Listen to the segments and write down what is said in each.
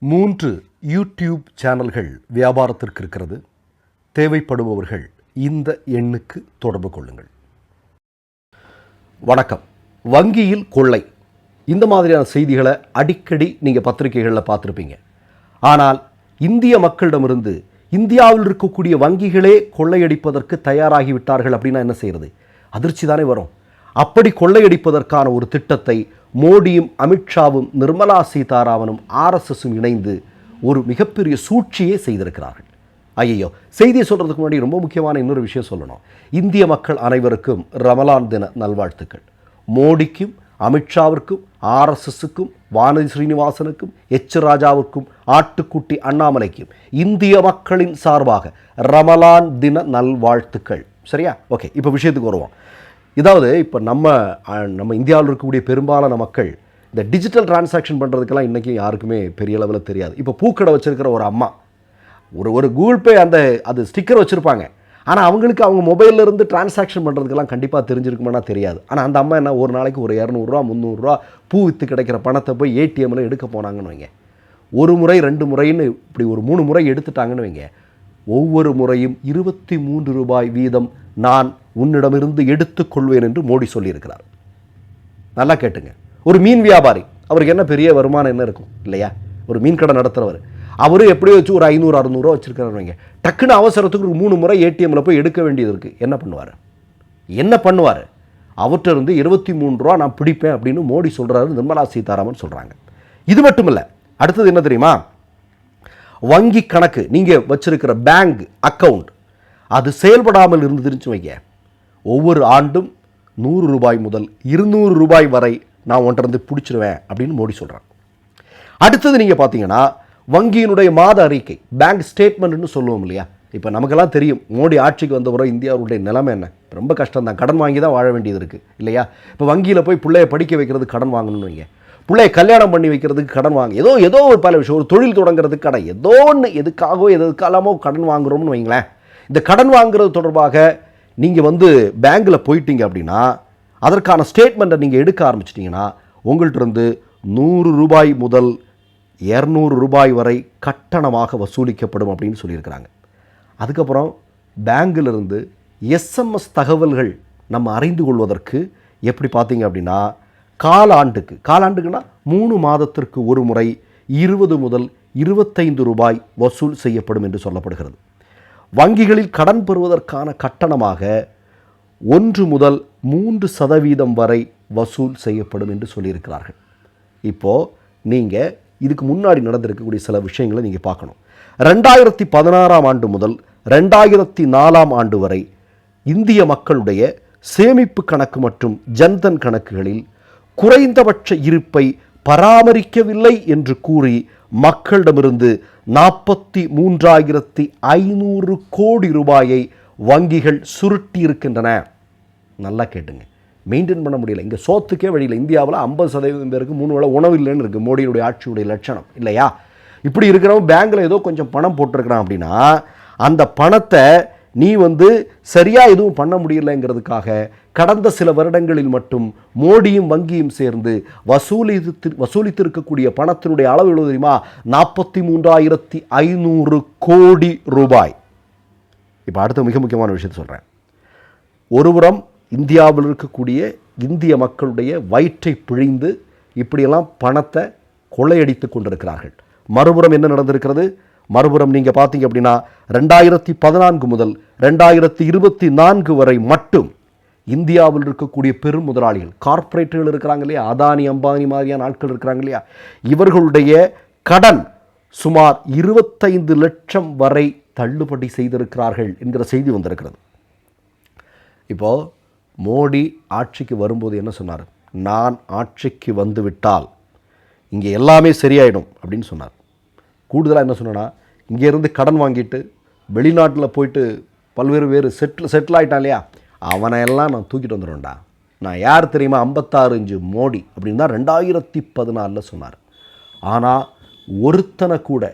மூன்று யூடியூப் சேனல்கள் வியாபாரத்திற்கு இருக்கிறது. தேவைப்படுபவர்கள் இந்த எண்ணுக்கு தொடர்பு கொள்ளுங்கள். வணக்கம். வங்கியில் கொள்ளை. இந்த மாதிரியான செய்திகளை அடிக்கடி நீங்கள் பத்திரிகைகளில் பார்த்துருப்பீங்க. ஆனால் இந்திய மக்களிடமிருந்து இந்தியாவில் இருக்கக்கூடிய வங்கிகளே கொள்ளையடிப்பதற்கு தயாராகிவிட்டார்கள் அப்படின்னா என்ன செய்யறது? அதிர்ச்சி தானே வரும். அப்படி கொள்ளையடிப்பதற்கான ஒரு திட்டத்தை மோடியும் அமித்ஷாவும் நிர்மலா சீதாராமனும் ஆர்எஸ்எஸும் இணைந்து ஒரு மிகப்பெரிய சூழ்ச்சியே செய்திருக்கிறார்கள். ஐயோ செய்தியை சொல்கிறதுக்கு முன்னாடி ரொம்ப முக்கியமான இன்னொரு விஷயம் சொல்லணும். இந்திய மக்கள் அனைவருக்கும் ரமலான் தின நல்வாழ்த்துக்கள். மோடிக்கும் அமித்ஷாவிற்கும் ஆர்எஸ்எஸ்ஸுக்கும் வானதி ஸ்ரீனிவாசனுக்கும் எச் ராஜாவுக்கும் ஆட்டுக்குட்டி அண்ணாமலைக்கும் இந்திய மக்களின் சார்பாக ரமலான் தின நல்வாழ்த்துக்கள். சரியா? ஓகே இப்போ விஷயத்துக்கு வருவோம். இதாவது இப்போ நம்ம நம்ம இந்தியாவில் இருக்கக்கூடிய பெரும்பாலான மக்கள் இந்த டிஜிட்டல் டிரான்சாக்ஷன் பண்ணுறதுக்கெல்லாம் இன்றைக்கி யாருக்குமே பெரிய அளவில் தெரியாது. இப்போ பூக்கடை வச்சுருக்கிற ஒரு அம்மா ஒரு ஒரு கூகுள் பே அந்த அது ஸ்டிக்கர் வச்சுருப்பாங்க. ஆனால் அவங்களுக்கு அவங்க மொபைலில் இருந்து டிரான்சாக்ஷன் பண்ணுறதுக்கெல்லாம் கண்டிப்பாக தெரிஞ்சிருக்குமானா தெரியாது. ஆனால் அந்த அம்மா என்ன ஒரு நாளைக்கு ஒரு இரநூறுவா முந்நூறுரூவா பூ விற்று கிடைக்கிற பணத்தை போய் ஏடிஎம்மில் எடுக்க போனாங்கன்னு வைங்க. ஒரு முறை ரெண்டு முறைன்னு இப்படி ஒரு மூணு முறை எடுத்துட்டாங்கன்னு வைங்க. ஒவ்வொரு முறையும் இருபத்தி மூன்று ரூபாய் வீதம் நான் உன்னிடமிருந்து எடுத்துக்கொள்வேன் என்று மோடி சொல்லியிருக்கிறார். நல்லா கேட்டுங்க. ஒரு மீன் வியாபாரி அவருக்கு என்ன பெரிய வருமானம் என்ன இருக்கும்? இல்லையா? ஒரு மீன் கடை நடத்துகிறவர் அவரும் எப்படியோ வச்சு ஒரு ஐநூறு அறுநூறுவா வச்சுருக்காரு வைங்க. டக்குன்னு அவசரத்துக்கு ஒரு மூணு முறை ஏடிஎம்மில் போய் எடுக்க வேண்டியது இருக்குது என்ன பண்ணுவார்? என்ன பண்ணுவார்? அவர்கிட்ட இருந்து இருபத்தி மூணு ரூபா நான் பிடிப்பேன் அப்படின்னு மோடி சொல்கிறாரு நிர்மலா சீதாராமன் சொல்கிறாங்க இது மட்டும் இல்லை அடுத்தது என்ன தெரியுமா? வங்கி கணக்கு நீங்கள் வச்சுருக்கிற பேங்க் அக்கவுண்ட் அது செயல்படாமல் இருந்துருச்சு வைங்க. ஒவ்வொரு ஆண்டும் நூறு ரூபாய் முதல் இருநூறு ரூபாய் வரை நான் ஒன்றிருந்து பிடிச்சிருவேன் அப்படின்னு மோடி சொல்கிறாங்க அடுத்தது நீங்கள் பார்த்தீங்கன்னா வங்கியினுடைய மாத அறிக்கை பேங்க் ஸ்டேட்மெண்ட்னு சொல்லுவோம் இல்லையா? இப்போ நமக்கெல்லாம் தெரியும் மோடி ஆட்சிக்கு வந்த பிறகு இந்தியாவுடைய நிலைமை என்ன? ரொம்ப கஷ்டம் தான் கடன் வாங்கி தான் வாழ வேண்டியது இருக்குது இல்லையா? இப்போ வங்கியில் போய் பிள்ளைய படிக்க வைக்கிறது கடன் வாங்கணும்னு வைங்க. பிள்ளைய கல்யாணம் பண்ணி வைக்கிறதுக்கு கடன் வாங்க. ஏதோ ஏதோ ஒரு பல விஷயம் ஒரு தொழில் தொடங்குறதுக்கு கடன் ஏதோ ஒன்று எதுக்காகவோ எதுக்காலாமோ கடன் வாங்குறோம்னு வைங்களேன். இந்த கடன் வாங்குறது தொடர்பாக நீங்கள் வந்து பேங்கில் போயிட்டீங்க அப்படின்னா அதற்கான ஸ்டேட்மெண்ட்டை நீங்கள் எடுக்க ஆரம்பிச்சிட்டிங்கன்னா உங்கள்கிட்ட இருந்து நூறு ரூபாய் முதல் இரநூறு ரூபாய் வரை கட்டணமாக வசூலிக்கப்படும் அப்படின்னு சொல்லியிருக்கிறாங்க. அதுக்கப்புறம் பேங்கிலிருந்து எஸ்எம்எஸ் தகவல்கள் நம்ம அறிந்து கொள்வதற்கு எப்படி பார்த்தீங்க அப்படின்னா காலாண்டுக்கு காலாண்டுக்குன்னா மூணு மாதத்திற்கு ஒரு முறை இருபது முதல் இருபத்தைந்து ரூபாய் வசூல் செய்யப்படும் என்று சொல்லப்படுகிறது. வங்கிகளில் கடன் பெறுவதற்கான கட்டணமாக ஒன்று முதல் மூன்று சதவீதம் வரை வசூல் செய்யப்படும் என்று சொல்லியிருக்கிறார்கள். இப்போது நீங்கள் இதுக்கு முன்னாடி நடந்திருக்கக்கூடிய சில விஷயங்களை நீங்கள் பார்க்கணும். ரெண்டாயிரத்தி பதினாறாம் ஆண்டு முதல் ரெண்டாயிரத்தி நாலாம் ஆண்டு வரை இந்திய மக்களுடைய சேமிப்பு கணக்கு மற்றும் ஜன்தன் கணக்குகளில் குறைந்தபட்ச இருப்பை பராமரிக்கவில்லை என்று கூறி மக்களிடமிருந்து நாற்பத்தி மூன்றாயிரத்தி ஐநூறு கோடி ரூபாயை வங்கிகள் சுருட்டி இருக்கின்றன நல்லா கேட்டுங்க. மெயின்டைன் பண்ண முடியல. இங்கே சோத்துக்கே வழியில் இந்தியாவில் ஐம்பது சதவீதம் பேருக்கு மூணு வேளை உணவு இல்லைன்னு இருக்குது மோடியுடைய ஆட்சியுடைய லட்சணம். இல்லையா? இப்படி இருக்கிறவங்க பேங்க்கில் ஏதோ கொஞ்சம் பணம் போட்டிருக்கிறான் அப்படின்னா அந்த பணத்தை நீ வந்து சரியாக எதுவும் பண்ண முடியலைங்கிறதுக்காக கடந்த சில வருடங்களில் மட்டும் மோடியும் வங்கியும் சேர்ந்து வசூலித்து வசூலித்திருக்கக்கூடிய பணத்தினுடைய அளவு எவ்வளவு தெரியுமா? நாற்பத்தி மூன்றாயிரத்தி ஐநூறு கோடி ரூபாய். இப்போ அடுத்த மிக முக்கியமான விஷயத்தை சொல்கிறேன் ஒருபுறம் இந்தியாவில் இருக்கக்கூடிய இந்திய மக்களுடைய வயிற்றை பிழிந்து இப்படியெல்லாம் பணத்தை கொள்ளையடித்து கொண்டிருக்கிறார்கள். மறுபுறம் என்ன நடந்திருக்கிறது? மறுபுறம் நீங்கள் பார்த்தீங்க அப்படின்னா ரெண்டாயிரத்தி பதினான்கு முதல் ரெண்டாயிரத்தி இருபத்தி நான்கு வரை மட்டும் இந்தியாவில் இருக்கக்கூடிய பெரும் முதலாளிகள் கார்ப்பரேட்டுகள் இருக்கிறாங்க இல்லையா? அதானி அம்பானி மாதிரியான ஆட்கள் இருக்கிறாங்க இல்லையா? இவர்களுடைய கடன் சுமார் இருபத்தைந்து லட்சம் வரை தள்ளுபடி செய்திருக்கிறார்கள் என்கிற செய்தி வந்திருக்கிறது. இப்போது மோடி ஆட்சிக்கு வரும்போது என்ன சொன்னார்? நான் ஆட்சிக்கு வந்துவிட்டால் இங்கே எல்லாமே சரியாயிடும் அப்படின்னு சொன்னார். கூடுதலாக என்ன சொன்னேன்னா இங்கேருந்து கடன் வாங்கிட்டு வெளிநாட்டில் போயிட்டு பல்வேறு வேறு செட்டில் செட்டில் ஆகிட்டான் இல்லையா? அவனை எல்லாம் நான் தூக்கிட்டு வந்துடுவேன்டா. நான் யார் தெரியுமா? ஐம்பத்தாறு இஞ்சு மோடி அப்படின்னு தான் ரெண்டாயிரத்தி பதினாலில் சொன்னார். ஆனால் ஒருத்தனை கூட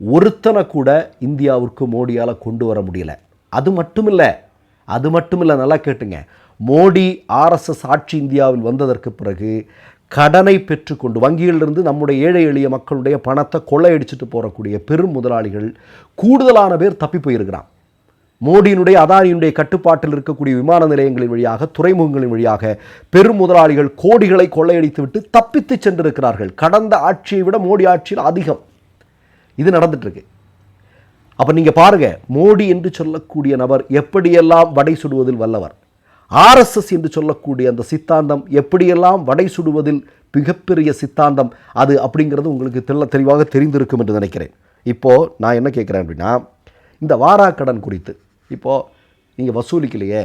ஒருத்தனை கூட இந்தியாவிற்கு மோடியால் கொண்டு வர முடியல. அது மட்டும் இல்லை அது மட்டும் இல்லை நல்லா கேட்டுங்க. மோடி ஆர்எஸ்எஸ் ஆட்சி இந்தியாவில் வந்ததற்கு பிறகு கடனை பெற்றுக்கொண்டு வங்கியிலிருந்து நம்முடைய ஏழை எளிய மக்களுடைய பணத்தை கொள்ளையடிச்சிட்டு போகக்கூடிய பெரும் முதலாளிகள் கூடுதலான பேர் தப்பி போயிருக்கிறான். மோடியினுடைய அதானியினுடைய கட்டுப்பாட்டில் இருக்கக்கூடிய விமான நிலையங்களின் வழியாக துறைமுகங்களின் வழியாக பெரும் முதலாளிகள் கோடிகளை கொள்ளையடித்துவிட்டு தப்பித்து சென்றிருக்கிறார்கள். கடந்த ஆட்சியை விட மோடி ஆட்சியில் அதிகம். இது நடந்துட்டுருக்கு. இருக்கு நீங்கள் பாருங்கள் பாருங்க மோடி என்று சொல்லக்கூடிய நபர் எப்படியெல்லாம் வடை சுடுவதில் வல்லவர்? ஆர்எஸ்எஸ் என்று சொல்லக்கூடிய அந்த சித்தாந்தம் எப்படியெல்லாம் வடை சுடுவதில் மிகப்பெரிய சித்தாந்தம் அது அப்படிங்கிறது உங்களுக்கு தெள்ள தெளிவாக தெரிந்திருக்கும் என்று நினைக்கிறேன். இப்போது நான் என்ன கேட்குறேன் அப்படின்னா இந்த வாராக்கடன் குறித்து இப்போது நீங்கள் வசூலிக்கலையே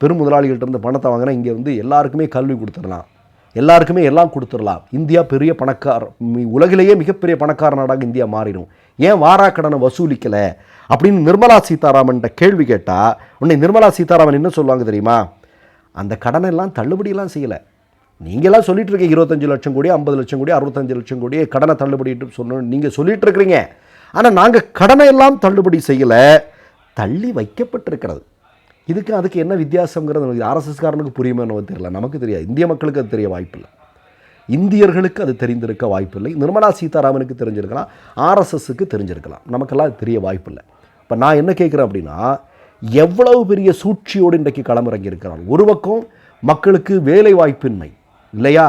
பெரும் முதலாளிகள்ட்ட பணத்தை வாங்கினா இங்கே வந்து எல்லாருக்குமே கல்வி கொடுத்துடலாம் எல்லாருக்குமே எல்லாம் கொடுத்துடலாம். இந்தியா பெரிய பணக்கார உலகிலேயே மிகப்பெரிய பணக்கார நாடாக இந்தியா மாறிடும். ஏன் வாராக்கடனை வசூலிக்கலை? அப்படின்னு நிர்மலா சீதாராமன்ட்ட கேள்வி கேட்டால் உன்னை நிர்மலா சீதாராமன் என்ன சொல்லுவாங்க தெரியுமா? அந்த கடனை எல்லாம் தள்ளுபடியெல்லாம் செய்யலை. நீங்களாம் சொல்லிட்டு இருக்கீங்க இருபத்தஞ்சு லட்சம் கோடி ஐம்பது லட்சம் கோடி அறுபத்தஞ்சு லட்சம் கோடி கடனை தள்ளுபடிட்டு சொன்னோம் நீங்கள் சொல்லிட்டு இருக்கிறீங்க ஆனால் நாங்கள் கடனை எல்லாம் தள்ளுபடி செய்யலை தள்ளி வைக்கப்பட்டிருக்கிறது. இதுக்கு அதுக்கு என்ன வித்தியாசங்கிறது நமக்கு ஆர்எஸ்எஸ்காரனுக்கு புரியுமோ என்னவோ தெரியல. நமக்கு தெரியாது. இந்திய மக்களுக்கு அது தெரிய வாய்ப்பில்லை இந்தியர்களுக்கு அது தெரிந்திருக்க வாய்ப்பில்லை நிர்மலா சீதாராமனுக்கு தெரிஞ்சிருக்கலாம். ஆர்எஸ்எஸ்க்கு தெரிஞ்சிருக்கலாம். நமக்கெல்லாம் அது தெரிய வாய்ப்பில்லை இப்போ நான் என்ன கேட்குறேன் அப்படின்னா எவ்வளவு பெரிய சூழ்ச்சியோடு இன்றைக்கு களமிறங்கி இருக்கிறான் ஒரு பக்கம் மக்களுக்கு வேலை வாய்ப்பின்மை இல்லையா?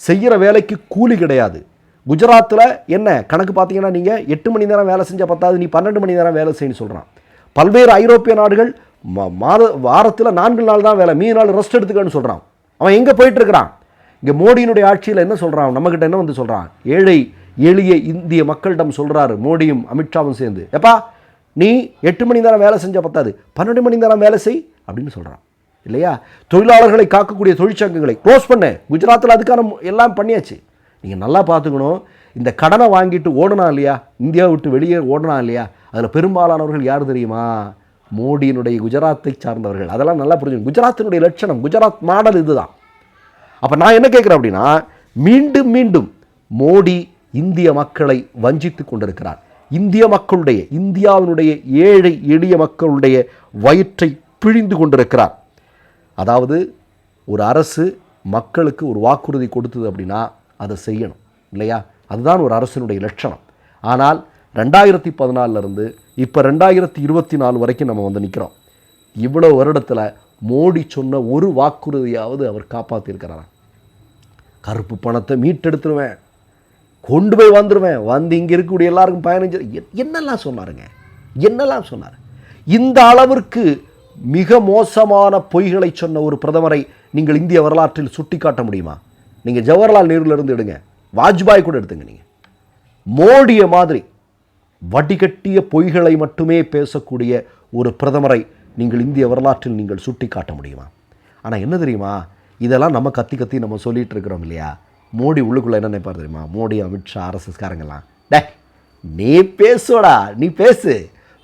செய்கிற வேலைக்கு கூலி கிடையாது. குஜராத்தில் என்ன கணக்கு பார்த்தீங்கன்னா நீங்கள் எட்டு மணி நேரம் வேலை செஞ்சால் பத்தாது நீ பன்னெண்டு மணி நேரம் வேலை செய்யணும்னு சொல்கிறான் பல்வேறு ஐரோப்பிய நாடுகள் மாத வாரத்தில் நான்கு நாள் தான் வேலை மீன் நாள் ரெஸ்ட் எடுத்துக்கன்னு சொல்கிறான் அவன் எங்கே போயிட்டுருக்கிறான்? இங்கே மோடியினுடைய ஆட்சியில் என்ன சொல்கிறான் நம்மக்கிட்ட என்ன வந்து சொல்கிறான் ஏழை எளிய இந்திய மக்களிடம் சொல்கிறாரு மோடியும் அமித்ஷாவும் சேர்ந்து. எப்பா நீ எட்டு மணி நேரம் வேலை செஞ்சால் பத்தாது. பன்னெண்டு மணி நேரம் வேலை செய் அப்படின்னு சொல்கிறான் இல்லையா? தொழிலாளர்களை காக்கக்கூடிய தொழிற்சங்கங்களை க்ளோஸ் பண்ண. குஜராத்தில் அதுக்கான எல்லாம் பண்ணியாச்சு. நீங்கள் நல்லா பார்த்துக்கணும். இந்த கடனை வாங்கிட்டு ஓடனா இல்லையா? இந்தியாவை விட்டு வெளியே ஓடனா இல்லையா? அதில் பெரும்பாலானவர்கள் யார் தெரியுமா? மோடியினுடைய குஜராத்தை சார்ந்தவர்கள். அதெல்லாம் நல்லா புரிஞ்சுக்கணும். குஜராத்தினுடைய லட்சணம் குஜராத் மாடல் இதுதான். அப்போ நான் என்ன கேட்குறேன் அப்படின்னா மீண்டும் மீண்டும் மோடி இந்திய மக்களை வஞ்சித்து கொண்டிருக்கிறார். இந்திய மக்களுடைய இந்தியாவினுடைய ஏழை எளிய மக்களுடைய வயிற்றை பிழிந்து கொண்டிருக்கிறார். அதாவது ஒரு அரசு மக்களுக்கு ஒரு வாக்குறுதி கொடுத்தது அப்படின்னா அதை செய்யணும் இல்லையா? அதுதான் ஒரு அரசினுடைய லட்சணம். ஆனால் ரெண்டாயிரத்தி பதினாலிருந்து இப்போ ரெண்டாயிரத்தி இருபத்தி நாலு வரைக்கும் நம்ம வந்து நிற்கிறோம் இவ்வளோ வருடத்தில் மோடி சொன்ன ஒரு வாக்குறுதியாவது அவர் காப்பாற்றிருக்கிறாரா கருப்பு பணத்தை மீட்டெடுத்துருவேன். கொண்டு போய் வந்துடுவேன் வந்து இங்கே இருக்கக்கூடிய எல்லாருக்கும் பதினஞ்சு எ- என்னெல்லாம் சொன்னாருங்க? என்னெல்லாம் சொன்னார்? இந்த அளவிற்கு மிக மோசமான பொய்களை சொன்ன ஒரு பிரதமரை நீங்கள் இந்திய வரலாற்றில் சுட்டிக்காட்ட முடியுமா? நீங்கள் ஜவஹர்லால் நேருலேருந்து எடுங்க. வாஜ்பாய் கூட எடுத்துங்க நீங்கள் மோடிய மாதிரி வடிகட்டிய பொய்களை மட்டுமே பேசக்கூடிய ஒரு பிரதமரை நீங்கள் இந்திய வரலாற்றில் நீங்கள் சுட்டி காட்ட முடியுமா? ஆனால் என்ன தெரியுமா? இதெல்லாம் நம்ம கத்தி கத்தி நம்ம சொல்லிகிட்டு இருக்கிறோம் இல்லையா? மோடி உள்ளுக்குள்ளே என்ன நினைப்பார் தெரியுமா? மோடி அமித்ஷா ஆர்எஸ்எஸ்காரங்கெல்லாம் டே நீ பேசுவடா நீ பேசு.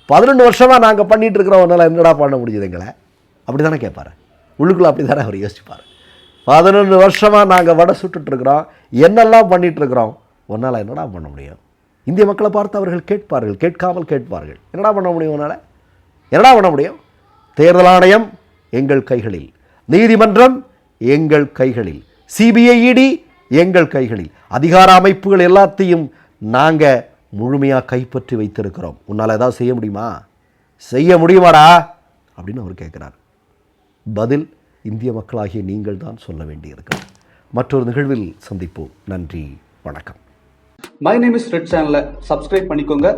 பதினொன்று வருஷமாக நாங்கள் பண்ணிகிட்டு இருக்கிறோம் உன்னால் என்னடா பண்ண முடியுது எங்களை? அப்படி தானே கேட்பார். உள்ளுக்குள்ளே அப்படி தானே அவர் யோசிப்பார். பதினொன்று வருஷமாக நாங்கள் வடை சுட்டுட்ருக்குறோம் என்னெல்லாம் பண்ணிகிட்ருக்குறோம் இருக்கிறோம் உன்னால் என்னடா பண்ண முடியும்? இந்திய மக்களை பார்த்து அவர்கள் கேட்பார்கள் கேட்காமல் கேட்பார்கள். என்னடா பண்ண முடியும் உன்னால்? என்னடா பண்ண முடியும்? தேர்தல் ஆணையம் எங்கள் கைகளில் நீதிமன்றம் எங்கள் கைகளில் சிபிஐஇடி எங்கள் கைகளில். அதிகார அமைப்புகள் எல்லாத்தையும் நாங்கள் முழுமையாக கைப்பற்றி வைத்திருக்கிறோம். உன்னால் ஏதாவது செய்ய முடியுமா? செய்ய முடியுமாடா? அப்படின்னு அவர் கேட்குறார். பதில் இந்திய மக்களாகிய நீங்கள் தான் சொல்ல வேண்டியிருக்கிறது. மற்றொரு நிகழ்வில் சந்திப்போம். நன்றி வணக்கம். மை நேம் இஸ் ரெட் சேனலை சப்ஸ்கிரைப் பண்ணிக்கோங்க.